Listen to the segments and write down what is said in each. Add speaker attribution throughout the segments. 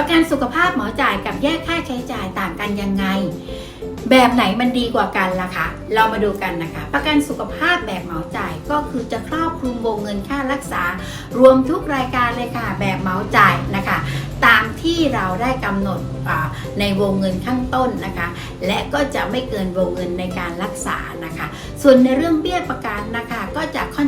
Speaker 1: ประกันสุขภาพหมอจ่ายกับแยกค่าใช้จ่ายต่างกันยังไง แบบไหนมันดีกว่ากันล่ะคะ เรามาดูกันนะคะ ประกันสุขภาพแบบเหมาจ่ายก็คือจะครอบคลุมวงเงินค่ารักษา รวมทุกรายการเลยค่ะ แบบเหมาจ่ายนะคะ ตามที่เราได้กำหนดในวงเงินข้างต้นนะคะ และก็จะไม่เกินวงเงินในการรักษานะคะ ส่วนในเรื่องเบี้ยประกันนะคะ ก็จะค่อน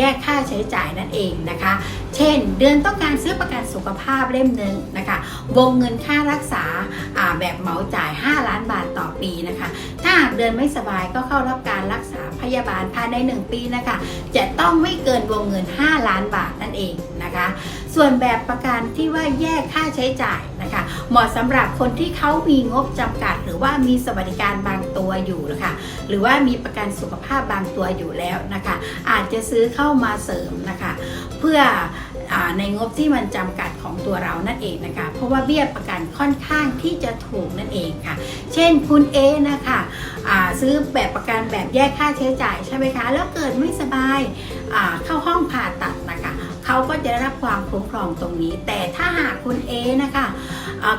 Speaker 1: แยกค่าใช้จ่ายนั่นเองนะคะ เช่น เดือนต้องการซื้อประกันสุขภาพเล่มหนึ่งนะคะ วงเงินค่ารักษาแบบเหมาจ่าย 5 ล้านบาทต่อปีนะคะ ถ้าหากเดือนไม่สบายก็เข้ารับการรักษาพยาบาลภายใน 1 ปีนะคะ จะต้องไม่เกินวงเงิน 5 ล้านบาทนั่นเองนะคะ ส่วนแบบประกันที่ว่าแยกค่าใช้จ่ายนะคะ เหมาะสำหรับคนที่เขามีงบจำกัด หรือว่ามีสวัสดิการบางตัวอยู่นะคะหรือว่ามีประกันสุขภาพบางตัวอยู่แล้วนะคะ อาจจะซื้อเข้ามาเสริมนะคะ เพื่อในงบที่มันจำกัดของตัวเรานั่นเองนะคะ เพราะว่าเบี้ยประกันค่อนข้างที่จะถูกนั่นเองค่ะ เช่นคุณเอนะคะซื้อแบบประกันแบบแยกค่าใช้จ่ายใช่ไหมคะ แล้วเกิดไม่สบายเข้าห้องผ่าตัดนะคะ เขาก็จะได้รับความคุ้มครองตรงนี้ แต่ถ้าหากคุณเอนะคะ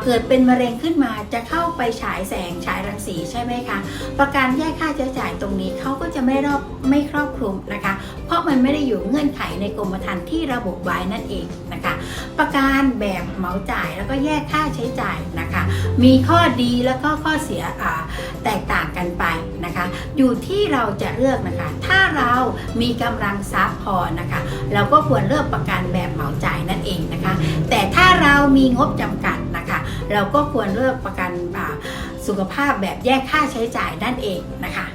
Speaker 1: เกิดเป็นมะเร็งขึ้นมาจะเข้าไปฉายแสงฉายรังสีใช่ไหมคะประกันแยกค่าใช้จ่ายตรงนี้เขาก็จะไม่รอบไม่ครอบคลุมนะคะ เพราะมันไม่ได้อยู่เงื่อนไขในกรมธรรม์ที่ระบุไว้นั่นเองนะคะ ประกันแบบเหมาจ่ายแล้วก็แยกค่าใช้จ่ายนะคะ มีข้อดีแล้วก็ข้อเสียแตกต่างกันไปนะคะ อยู่ที่เราจะเลือกนะคะ ถ้าเรา มีกำลังทรัพย์พอนะคะ เราก็ควรเลือกประกันแบบเหมาจ่ายนั่นเองนะคะ แต่ถ้าเรามีงบจำกัดนะคะ เราก็ควรเลือกประกันสุขภาพแบบแยกค่าใช้จ่ายนั่นเองนะคะ